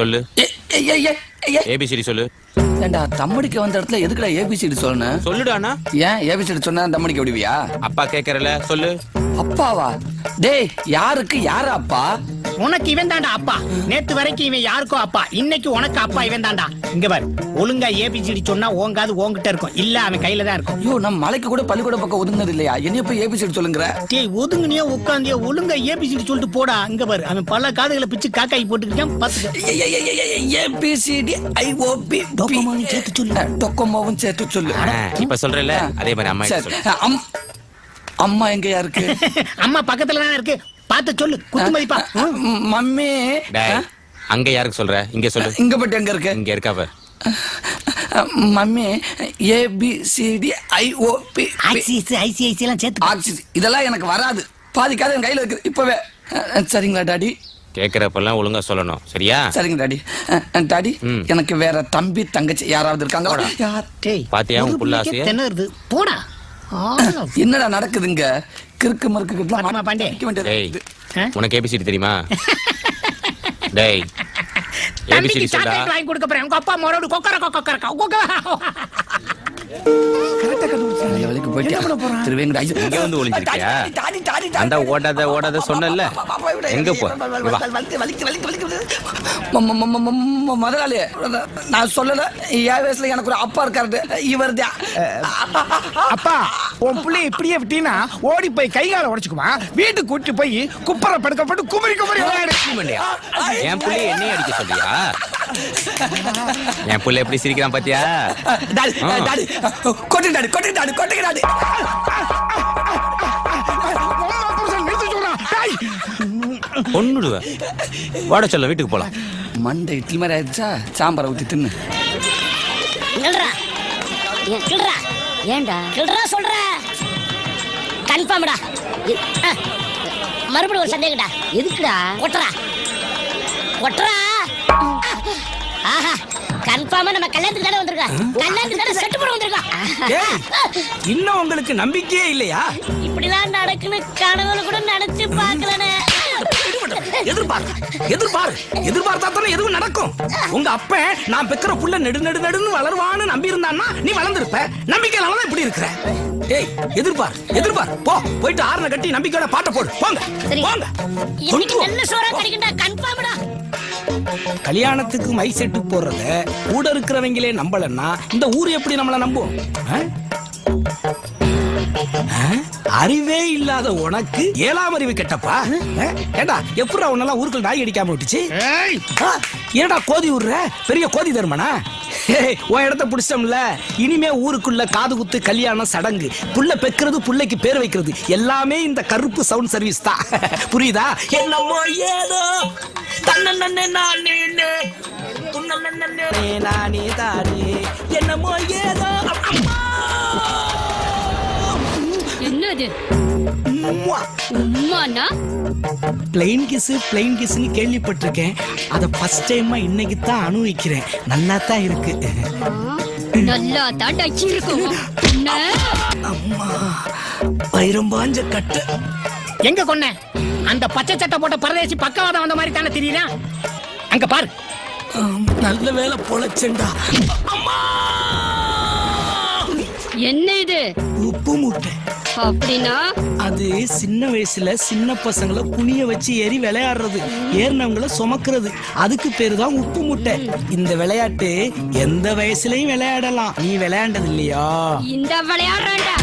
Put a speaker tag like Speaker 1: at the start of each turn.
Speaker 1: சொல்லு. ஏபிசிடி சொல்லு.
Speaker 2: ஏண்டா தம்மடிக்க வந்த இடத்துல எதுக்குடா ஏபிசிடி சொல்லணும்
Speaker 1: சொல்லுடாண்ணா
Speaker 2: ஏன் ஏபிசிடி சொன்னா தம்மடிக்க விடுவியா?
Speaker 1: அப்பா கேக்குறல சொல்லு.
Speaker 2: அப்பாவா? டேய் யாருக்கு யாரு அப்பா?
Speaker 3: உனக்கு இவன் தான்டா அப்பா. நேத்து வரைக்கும் இவன் யாருக்கோ அப்பா. இன்னைக்கு உனக்கு அப்பா இவன் தான்டா. இங்க பாரு. ஒழுங்கா ஏபிசிடி சொன்னா ஓங்காது ஓங்கிட்ட இருக்கும். இல்ல அவன் கையில தான் இருக்கும்.
Speaker 2: ஐயோ நம்ம மலைக்கு கூட பள்ளிக்கூட பக்கம் ஒதுங்கினது இல்லையா? என்னைய போய் ஏபிசிடி சொல்லுங்கிற?
Speaker 3: டேய் ஒதுங்குனியோ உட்காந்தியோ ஒழுங்கா ஏபிசிடி சொல்லிட்டு போடா. இங்க பாரு. அவன் பல காதுகளை பிச்சு காக்காய் போட்டுக்கிட்டான் பாத்துக்க.
Speaker 2: ஏபிசிடி ஐஓபி
Speaker 3: டொக்கோமோவும் சேர்த்து சொல்லு.
Speaker 2: டொக்கோமோவும் சேர்த்து சொல்லு.
Speaker 1: இப்ப சொல்றல அதே மாதிரி அம்மா
Speaker 2: அம்மா எங்கயா இருக்கு?
Speaker 3: அம்மா பக்கத்துல தானே இருக்கு. பார்த்து சொல்லு குத்து மதிப்பா?
Speaker 2: மம்மி?
Speaker 1: அங்க யாருக்கு சொல்ற? இங்க சொல்லு.
Speaker 2: இங்க பட்டு எங்க இருக்கு?
Speaker 1: இங்க இருக்கா பாரு.
Speaker 2: Mummy ABCD IOB
Speaker 3: ICICI ICICI எல்லாம் சேர்த்து
Speaker 2: ஆக்சிஜன் இதெல்லாம் எனக்கு வராது. பாதிக்காத என் கையில இருக்குது. இப்பவே. சரிங்களா டாடி?
Speaker 1: கேக்குறப்பெல்லாம் ஒழுங்கா சொல்லணும். சரியா?
Speaker 2: சரிங்க டாடி. டாடி. எனக்கு வேற தம்பி தங்கச்சி யாராவது இருக்காங்களா?
Speaker 1: பாத்தியா உன்
Speaker 3: ஒரு
Speaker 1: புள்ள
Speaker 3: பிள்ளைக்கே
Speaker 1: ஆசைய?
Speaker 3: திணறுது போடா.
Speaker 2: என்னடா நடக்குதுங்க? கிறுக்கு மறுக்கு
Speaker 3: பாண்டே.
Speaker 1: உனக்கு ஏபிசிடி தெரியுமா? டேய் ஏபிசிடி
Speaker 3: வாங்கி கொடுக்க போறேன். உங்க அப்பா மறுபடி கொக்கர கொக்கர கொக்கர.
Speaker 2: வழிக்கு போயிட்டு திருவேங்கடா
Speaker 1: இங்க வந்து ஒளிஞ்சிருக்கியா? அந்த ஓடாத ஓடாத சொன்னேன்ல. எங்க போ? இங்க வா.
Speaker 2: முதலாளி நான் சொல்லல என் வயசுல எனக்கு ஒரு அப்பா இருக்காரு இவர்
Speaker 4: அப்பா உன் புள்ளை இப்படியே விட்டீங்கன்னா ஓடி போய் கை கால உடைச்சுக்குமா வீட்டுக்கு கூட்டி போய் குப்பரை படுக்கப்பட்டு குமரி குமரி?
Speaker 1: என் புள்ளைய என்னைய அடிக்க சொல்றியா என் புள்ள எப்படி சிரிக்கிறான் பாத்தியா?
Speaker 2: டாடி
Speaker 1: ஆ.
Speaker 2: டாடி. கொட்டு டாடி கொட்டு டாடி
Speaker 1: பொண்ணுடுவேன் வாட சொல்ல வீட்டுக்கு போலாம்.
Speaker 2: மண்டை இட்லி மாதிரி ஆயிடுச்சா? சாம்பாரை ஊத்தி தின்னு.
Speaker 5: ஏன்டா? கிள்றா சொல்ற. கன்ஃபார்ம்டா மறுபடியும் ஒரு சந்தேகம்டா. எதுக்குடா? ஒட்டுறா ஒட்டுறா ஆஹா கன்ஃபார்மா நம்ம கல்யாணத்துக்கு தானே வந்திருக்கோம் கல்யாணத்துக்கு தானே செட்டு போட வந்திருக்கோம்
Speaker 4: இன்னும் உங்களுக்கு நம்பிக்கையே இல்லையா?
Speaker 5: இப்படிலாம் நடக்குன்னு கனவுல கூட நினைச்சு பார்க்கலனே.
Speaker 4: எதிர்பார் எதிர்பார். எதிர்பார்த்தா தானே எதுவும் நடக்கும். உங்க அப்ப நான் பெக்கிற புள்ள நெடு நெடு நெடுன்னு வளருவான்னு நம்பி இருந்தான்னா நீ வளர்ந்துருப்ப. நம்பிக்கையில தான் இப்படி இருக்கிற. ஏய் எதிர்பார் எதிர்பார். போ போயிட்டு ஆறுன கட்டி நம்பிக்கையோட பாட்ட போடு. போங்க போங்க.
Speaker 5: நல்ல சோறா கன்ஃபார்ம்டா
Speaker 4: கல்யாணத்துக்கு மை செட்டு போடுறத கூட இருக்கிறவங்களே நம்பலன்னா இந்த ஊர் எப்படி நம்மள நம்பும்? அறிவே இல்லாத உனக்கு ஏழாம் அறிவு கெட்டப்பா? ஆ? ஏண்டா எப்படா உன்னெல்லாம் ஊருக்குள்ள நாய் அடிக்காம விட்டுச்சு? ஆ? ஏன்டா கோதி விடுற பெரிய கோதி தருமனா? உன் இடத்த பிடிச்சோம்ல இனிமே ஊருக்குள்ள காது குத்து கல்யாணம் சடங்கு புள்ள பெக்கிறது புள்ளைக்கு பேர் வைக்கிறது எல்லாமே இந்த கருப்பு சவுண்ட் சர்வீஸ் தான். புரியுதா? என்னமோ ஏதோ தன்னே நானே தானே என்னமோ ஏதோ
Speaker 6: என்னது?
Speaker 4: உம்மா.
Speaker 6: உம்மானா?
Speaker 4: பிளைன் கிஸ் பிளைன் கிஸ்னு கேள்விப்பட்டிருக்கேன். அதை ஃபர்ஸ்ட் டைமா இன்னைக்கு தான் அனுபவிக்கிறேன். நல்லா தான் இருக்கு
Speaker 6: நல்லா தாண்டா இருக்கும்? என்ன?
Speaker 4: அம்மா. வைரம் பாஞ்ச கட்டு.
Speaker 3: எங்க கொன்ன அந்த பச்சை சட்டை போட்ட பரதேசி பக்கவாதம் வந்த மாதிரி தானே தெரியுறான் அங்க பாரு.
Speaker 4: நல்ல வேலை பொழைச்சேன்டா. அம்மா!
Speaker 6: என்ன இது?
Speaker 4: உப்பு மூட்டை.
Speaker 6: அப்படின்னா?
Speaker 4: அது சின்ன வயசுல சின்ன பசங்களை குனிய வச்சு ஏறி விளையாடுறது ஏறினவங்கள சுமக்கிறது. அதுக்கு பேரு தான் உப்பு முட்டை. இந்த விளையாட்டு எந்த வயசுலயும் விளையாடலாம். நீ விளையாண்டது இல்லையா?
Speaker 6: இந்த விளையாடுறான்டா.